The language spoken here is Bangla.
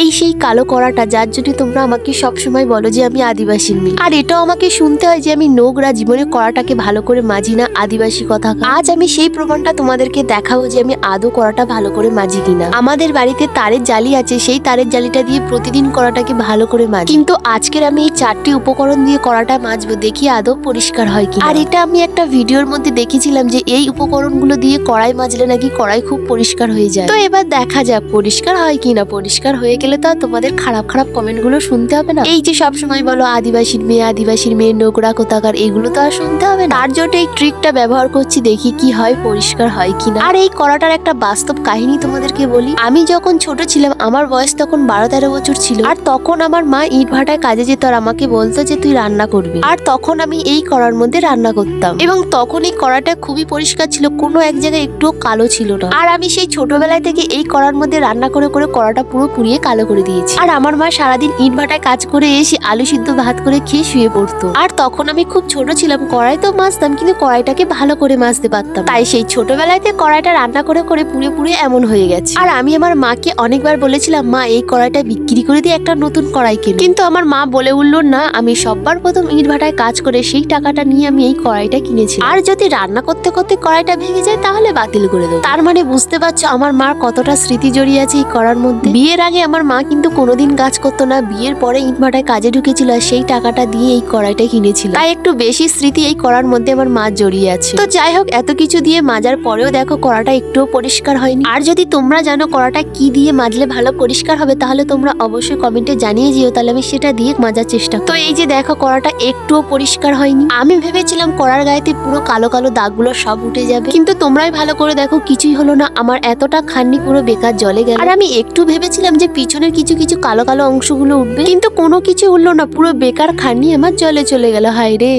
এই সেই কালো করাটা যার জন্য তোমরা আমাকে সবসময় বলো যে আমি আদিবাসীর মেয়ে। আর এটাও আমাকে শুনতে হয় যে আমি নোংরা জীবনে করাটাকে ভালো করে মাজি না আদিবাসী কথা আজ আমি সেই প্রমাণটা তোমাদেরকে দেখাবো যে আমি আদৌ করাটা ভালো করে মাজি কিনা আমাদের বাড়িতে তারের জালি আছে, সেই তারের জালিটা দিয়ে প্রতিদিন করাটাকে ভালো করে মাজি। কিন্তু আজকের আমি এই চারটি উপকরণ দিয়ে করাটা মাজবো, দেখি আদৌ পরিষ্কার হয় কি আর এটা আমি একটা ভিডিওর মধ্যে দেখেছিলাম যে এই উপকরণগুলো দিয়ে কড়াই মাজলে নাকি কড়াই খুব পরিষ্কার হয়ে যায়। তো এবার দেখা যাক পরিষ্কার হয় কি না। পরিষ্কার হয়ে গেলে তো আর তোমাদের খারাপ খারাপ কমেন্টগুলো শুনতে হবে না। এই যে সব সময় বলো আদিবাসীর মেয়ে আদিবাসীর মেয়ে নোংরা কোথাকার, এগুলো তো আর শুনতে হবে তার জন্য এই ট্রিকটা ব্যবহার করছি, দেখি কি হয়, পরিষ্কার হয় কিনা। আর এই করাটার একটা বাস্তব কাহিনী তোমাদেরকে বলি। আমি যখন ছোট ছিলাম, আমার বয়স তখন বারো তেরো বছর ছিল। আর তখন আমার মা ইট ভাটায় কাজে যেত আর আমাকে বলতো যে তুই রান্না করবি। আর তখন আমি এই করার মধ্যে রান্না করতাম। এবং তখন এই কড়াটা খুবই পরিষ্কার ছিল, কোনো এক জায়গায় একটুও কালো ছিল না। আর আমি সেই ছোটবেলায় থেকে এই কড়ার মধ্যে রান্না করে করে কড়াটা পুরো পুড়িয়ে কালো করে দিয়েছি। আর আমার মা সারাদিন ইট ভাটায় কাজ করে এসে আলু সিদ্ধ ভাত করে খেয়ে শুয়ে পড়তো। আর তখন আমি খুব ছোট ছিলাম, কড়াই তো মাজতাম, কিন্তু কড়াইটাকে ভালো করে মাজতে পারতাম। তাই সেই ছোটবেলাতে কড়াইটা রান্না করে করে পুড়ে পুড়ে এমন হয়ে গেছে। আর আমি আমার মাকে অনেকবার বলেছিলাম, মা, এই কড়াইটা বিক্রি করে দিয়ে একটা নতুন কড়াই কিনে। কিন্তু আমার মা বলে উঠল, না, আমি সববার প্রথম ইট ভাটায় কাজ করে সেই টাকাটা নিয়ে আমি এই কড়াইটা কিনেছি আর যদি রান্না করতে করতে কড়াইটা ভেঙে যায়, তাহলে বাতিল করে দেবো। তার মানে বুঝতে পারছ, আমার মার কতটা স্মৃতি জড়িয়ে আছে এই করার মধ্যে। বিয়ের আগে আমার মা কিন্তু কোনোদিন কাজ করতো না। বিয়ের পরে ইট ভাটায় কাজে ঢুকেছিল আর সেই টাকাটা দিয়ে এই কড়াইটা কিনেছিল। তাই একটু বেশি স্মৃতি এই কড়ার মধ্যে আমার মা জড়িয়ে আছে। তো যাই হোক, এত কিছু দিয়ে মাজার পরেও দেখো কড়াটা একটুও পরিষ্কার হয়নি। আর যদি তোমরা জানো কড়াটা কি দিয়ে মাজলে ভালো পরিষ্কার হবে, তাহলে তোমরা অবশ্যই কমেন্টে জানিয়ে যেও, তাহলে আমি সেটা দিয়ে মাজার চেষ্টা তো এই যে দেখো কড়াটা একটুও পরিষ্কার হয়নি। আমি ভেবেছিলাম কড়ার গায়েতে পুরো কালো কালো দাগগুলো সব উঠে যাবে। কিন্তু তোমরাই ভালো করে দেখো, কিছুই হলো না। আমার এতটা খান্নি, পুরো বেকার জলে গেল। আর আমি একটু ভেবেছিলাম যে পিছনের কিছু কিছু কালো কালো অংশগুলো উঠবে। কিন্তু কোনো কিছু উঠল না, পুরো বেকার খানি আমার জলে চলে গেল হায় রে